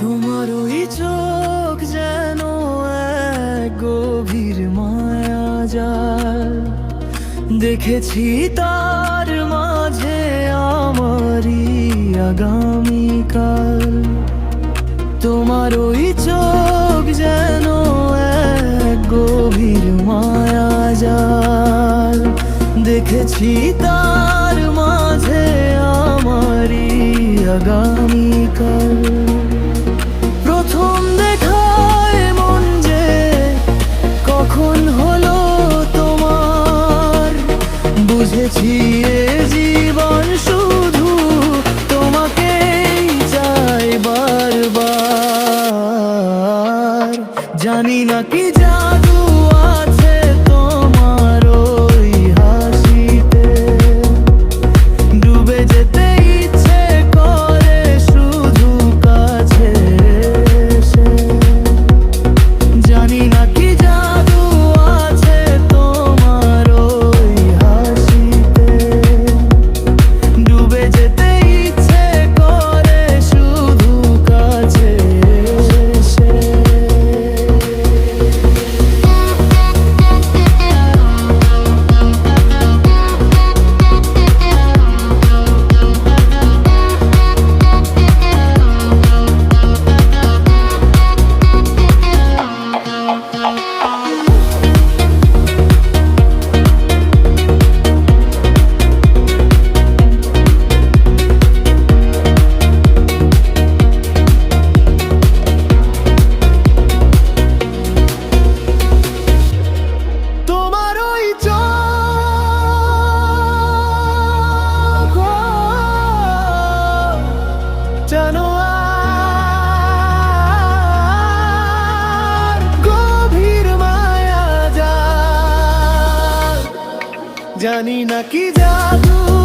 তোমার ওই চোখ যেন এক গভীর মায়া জাল দেখেছি তার মাঝে আমারই আগামীকাল তোমার ওই চোখ যেন এক গভীর মায়া জাল দেখেছি তার মাঝে আমারই আগামীকাল বুঝেছি এ জীবন শুধু তোমাকে চাই বারবার। জানি না কি জানি না কি জাদু।